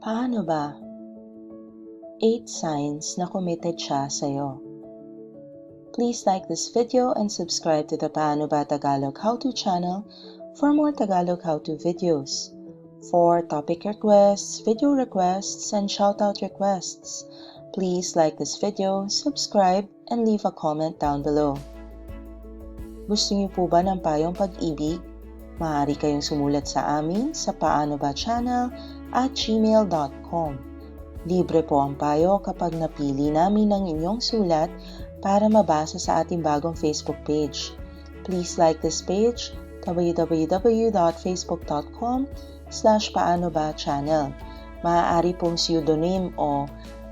Paano ba? 8 signs na committed siya sa'yo. Please like this video and subscribe to the Paano Ba Tagalog How-To channel for more Tagalog how-to videos. For topic requests, video requests, and shoutout requests, please like this video, subscribe, and leave a comment down below. Gusto niyo po ba ng payong pag-ibig? Maaari kayong sumulat sa amin sa Paano Ba channel at gmail.com. Libre po ang payo kapag napili namin ang inyong sulat para mabasa sa ating bagong Facebook page. Please like this page www.facebook.com slash paano ba channel. Maaari pong pseudonym o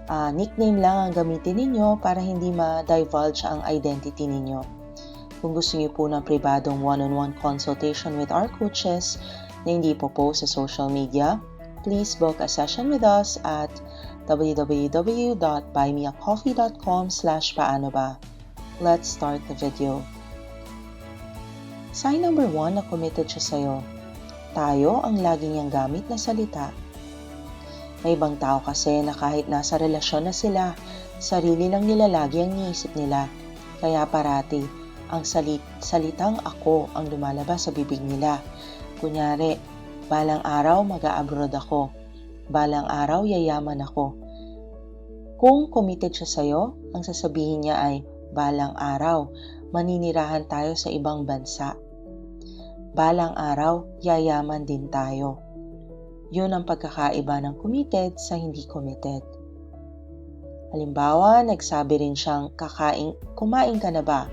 uh, nickname lang ang gamitin ninyo para hindi ma-divulge ang identity ninyo. Kung gusto niyo po ng pribadong one-on-one consultation with our coaches na hindi po po sa social media, please book a session with us at www.buymeacoffee.com slash paano. Let's start the video. Sign number one na committed siya sa'yo. Tayo ang lagi niyang gamit na salita. May ibang tao kasi na kahit nasa relasyon na sila, sarili lang nila lagi ang niisip nila. Kaya parati, ang salit salitang ako ang lumalabas sa bibig nila. Kunyari, balang araw mag-abroad ako. Balang araw yayaman ako. Kung committed siya sa'yo, ang sasabihin niya ay, balang araw, maninirahan tayo sa ibang bansa balang araw, yayaman din tayo. Yun ang pagkakaiba ng committed sa hindi committed. Halimbawa, nagsabi rin siyang kakain, kumain ka na ba?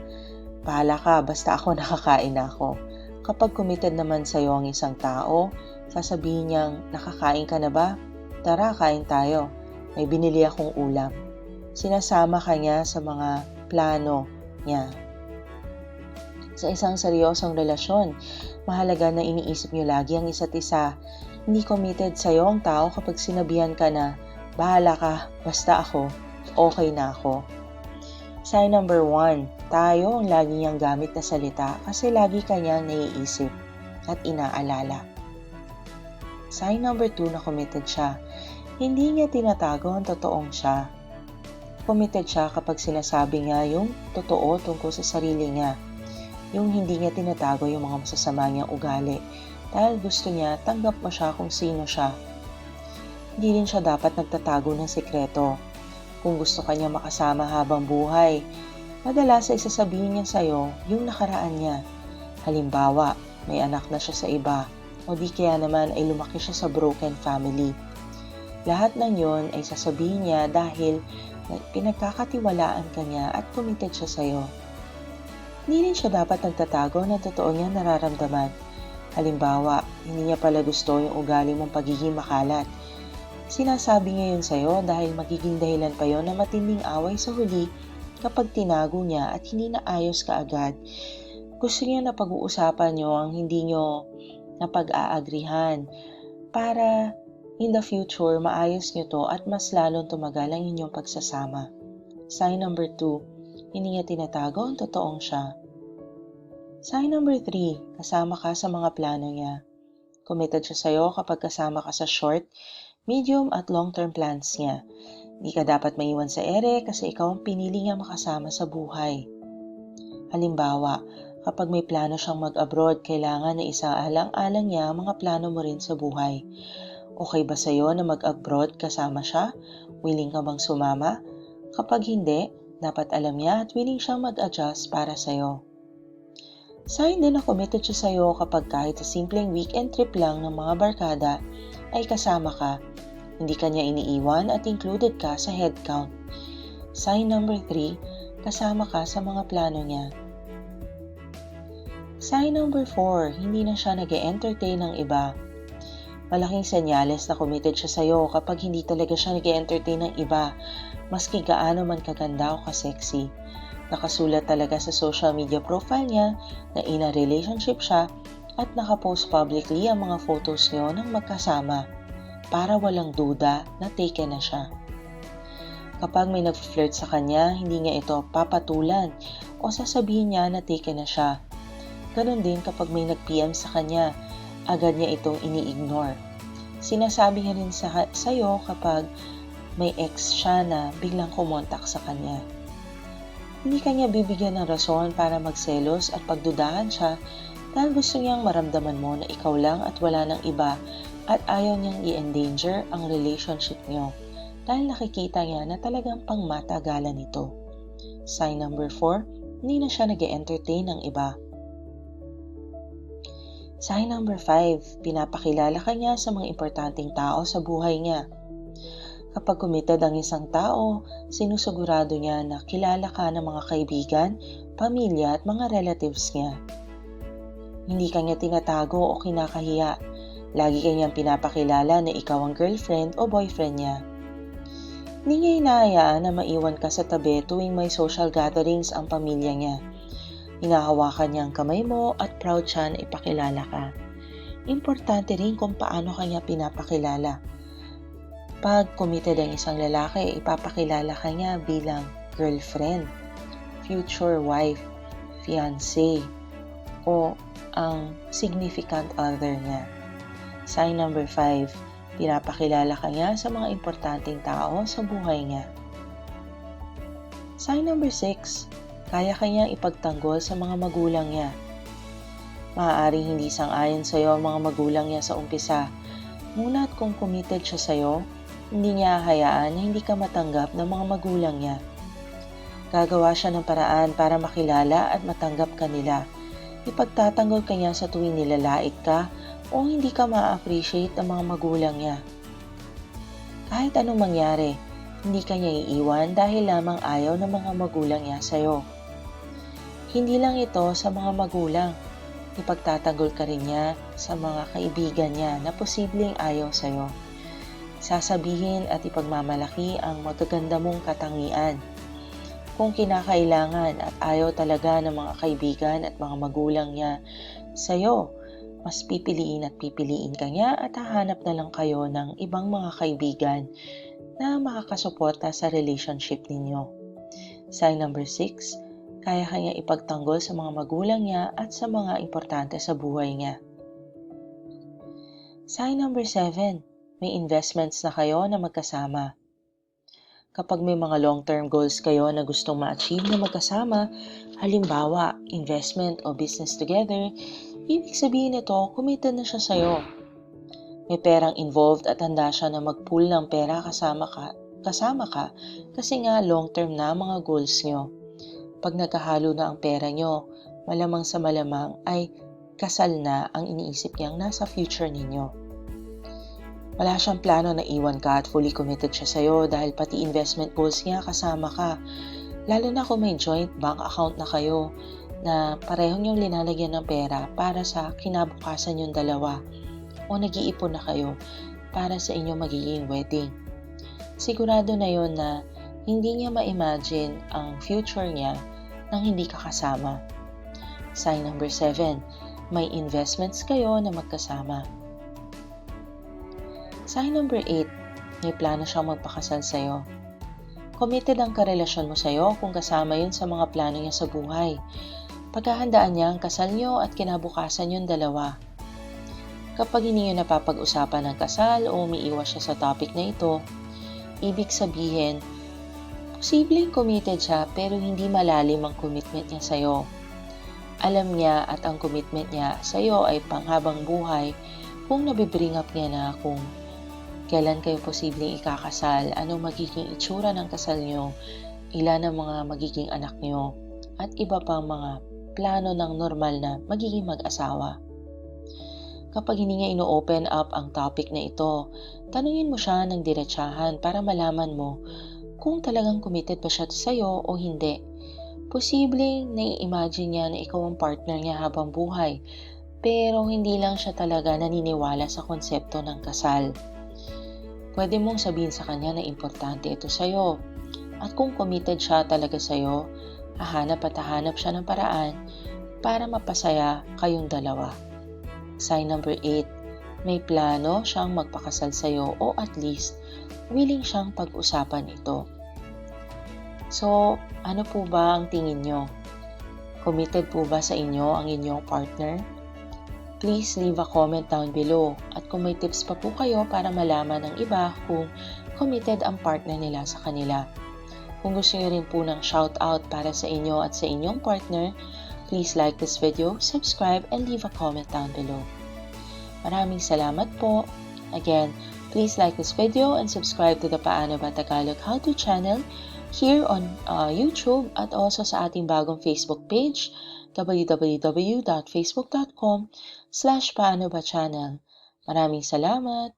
Bahala ka, basta ako nakakain na ako. Kapag committed naman sa'yo ang isang tao, sasabihin niyang, nakakain ka na ba? Tara, kain tayo. May binili akong ulam. Sinasama ka niya sa mga plano niya. Sa isang seryosong relasyon, mahalaga na iniisip niyo lagi ang isa't isa. Hindi committed sa'yo ang tao kapag sinabihan ka na, bahala ka, basta ako, okay na ako. Sign number one, tayo ang lagi niyang gamit na salita kasi lagi kanyang naiisip at inaalala. Sign number two na committed siya, hindi niya tinatago ang totoong siya. Committed siya kapag sinasabi niya yung totoo tungkol sa sarili niya yung hindi niya tinatago yung mga masasama niyang ugali dahil gusto niya tanggap mo siya kung sino siya. Hindi rin siya dapat nagtatago ng sekreto. Kung gusto kanya makasama habang buhay, madalas ay sasabihin niya sa'yo yung nakaraan niya. Halimbawa, may anak na siya sa iba o di kaya naman ay lumaki siya sa broken family. Lahat ng yon ay sasabihin niya dahil pinagkakatiwalaan ka niya at committed siya sa'yo. Hindi rin siya dapat nagtatago ng totoo niyang nararamdaman. Halimbawa, hindi niya pala gusto yung ugali mong pagiging makalat. Sinasabi niya yun sa'yo dahil magiging dahilan pa yon na matinding away sa huli kapag tinago niya at hindi na ayos kaagad. Gusto niya na pag-uusapan niyo ang hindi niyo na pag-aagrihan para in the future maayos niyo to at mas lalong tumagal ang inyong pagsasama. Sign number 2 hindi niya tinatago ang totoong siya. Sign number 3, kasama ka sa mga plano niya. Committed siya sa'yo kapag kasama ka sa short, medium at long-term plans niya. Hindi ka dapat maiwan sa ere kasi ikaw ang pinili niya makasama sa buhay. Halimbawa, kapag may plano siyang mag-abroad, kailangan na isaalang-alang niya ang mga plano mo rin sa buhay. Okay ba sa'yo na mag-abroad kasama siya? Willing ka bang sumama? Kapag hindi, dapat alam niya at willing siyang mag-adjust para sa'yo. Sign din na committed siya sa'yo kapag kahit sa simpleng weekend trip lang ng mga barkada ay kasama ka, hindi ka niya iniiwan at included ka sa head count. Sign number 3, kasama ka sa mga plano niya. Sign number 4, hindi na siya nag entertain ng iba. Malaking senyales na committed siya sa'yo kapag hindi talaga siya nag entertain ng iba maski gaano man kaganda o kasexy. Nakasulat talaga sa social media profile niya na in a relationship siya at nakapost publicly ang mga photos niyo ng magkasama para walang duda na taken na siya. Kapag may nag-flirt sa kanya, hindi niya ito papatulan o sasabihin niya na taken na siya. Ganon din kapag may nag-PM sa kanya, agad niya itong ini-ignore. Sinasabi niya rin sa, sa'yo kapag may ex siya na biglang kumontak sa kanya. Hindi kanya bibigyan ng rason para magselos at pagdudahan siya dahil gusto niyang maramdaman mo na ikaw lang at wala ng iba at ayaw niyang i-endanger ang relationship niyo dahil nakikita niya na talagang pangmatagalan ito. Sign number 4, hindi na siya nag entertain ng iba. Sign number 5, pinapakilala ka niya sa mga importanteng tao sa buhay niya. Kapag committed ang isang tao, sinusigurado niya na kilala ka ng mga kaibigan, pamilya at mga relatives niya. Hindi kanya tinatago o kinakahiya. Lagi kanyang pinapakilala na ikaw ang girlfriend o boyfriend niya. Hindi niya hinahayaan na maiwan ka sa tabi tuwing may social gatherings ang pamilya niya. Hinahawakan niya ang kamay mo at proud siya na ipakilala ka. Importante rin kung paano kanya pinapakilala Pag committed ang isang lalaki, ipapakilala ka niya bilang girlfriend, future wife, fiancé, o ang significant other niya. Sign number 5, pinapakilala ka niya sa mga importanteng tao sa buhay niya. Sign number 6, kaya kanya ipagtanggol sa mga magulang niya. Maaaring hindi sang-ayon sa iyo ang mga magulang niya sa umpisa, ngunit kung committed siya sa iyo, hindi niya hayaan na hindi ka matanggap ng mga magulang niya. Gagawa siya ng paraan para makilala at matanggap ka nila. Ipagtatanggol ka niya sa tuwing nilalait ka o hindi ka ma-appreciate ng mga magulang niya. Kahit anong mangyari, hindi ka niya iiwan dahil lamang ayaw ng mga magulang niya sa'yo. Hindi lang ito sa mga magulang. Ipagtatanggol ka rin niya sa mga kaibigan niya na posibleng ayaw sa'yo sasabihin at ipagmamalaki ang magaganda mong katangian. Kung kinakailangan at ayaw talaga ng mga kaibigan at mga magulang niya sa'yo, mas pipiliin at pipiliin ka niya at hahanap na lang kayo ng ibang mga kaibigan na makakasuporta sa relationship ninyo. Sign number 6, kaya kanya ipagtanggol sa mga magulang niya at sa mga importante sa buhay niya. Sign number 7, may investments na kayo na magkasama. Kapag may mga long-term goals kayo na gustong ma-achieve na magkasama, halimbawa, investment o business together, ibig sabihin nito, committed na siya sa'yo. May perang involved at handa siya na mag-pool ng pera kasama ka, kasama ka kasi nga long-term na mga goals nyo. Pag nagkahalo na ang pera nyo, malamang sa malamang ay kasal na ang iniisip niyang nasa future ninyo. Wala siyang plano na iwan ka at fully committed siya sa'yo dahil pati investment goals niya kasama ka. Lalo na kung may joint bank account na kayo na parehong yung linalagyan ng pera para sa kinabukasan yung dalawa o nag-iipon na kayo para sa inyong magiging wedding. Sigurado na yon na hindi niya ma-imagine ang future niya nang hindi ka kasama. Sign number 7, may investments kayo na magkasama. Sign number 8, may plano siyang magpakasal sa'yo. Committed ang karelasyon mo sa'yo kung kasama yun sa mga plano niya sa buhay. Paghahandaan niya ang kasal niyo at kinabukasan yung dalawa. Kapag hindi niyo napapag-usapan ng kasal o umiiwas siya sa topic na ito, ibig sabihin, posibleng committed siya pero hindi malalim ang commitment niya sa'yo. Alam niya at ang commitment niya sa'yo ay panghabang buhay kung nabibring up niya na kung Kailan kayo posibleng ikakasal? Anong magiging itsura ng kasal nyo? Ilan ang mga magiging anak nyo? At iba pang mga plano ng normal na magiging mag-asawa. Kapag hindi niya ino-open up ang topic na ito, tanungin mo siya ng diretsahan para malaman mo kung talagang committed ba siya sa'yo o hindi. Posibleng nai-imagine niya na ikaw ang partner niya habang buhay, pero hindi lang siya talaga naniniwala sa konsepto ng kasal. Pwede mong sabihin sa kanya na importante ito sa'yo. At kung committed siya talaga sa'yo, hahanap at hahanap siya ng paraan para mapasaya kayong dalawa. Sign number 8, may plano siyang magpakasal sa'yo o at least willing siyang pag-usapan ito. So, ano po ba ang tingin nyo? Committed po ba sa inyo ang inyong partner? Please leave a comment down below. At kung may tips pa po kayo para malaman ng iba kung committed ang partner nila sa kanila. Kung gusto niyo rin po ng shoutout para sa inyo at sa inyong partner, please like this video, subscribe, and leave a comment down below. Maraming salamat po. Again, please like this video and subscribe to the Paano Ba Tagalog How To channel here on uh, YouTube at also sa ating bagong Facebook page www.facebook.com slash paano ba channel. Maraming salamat!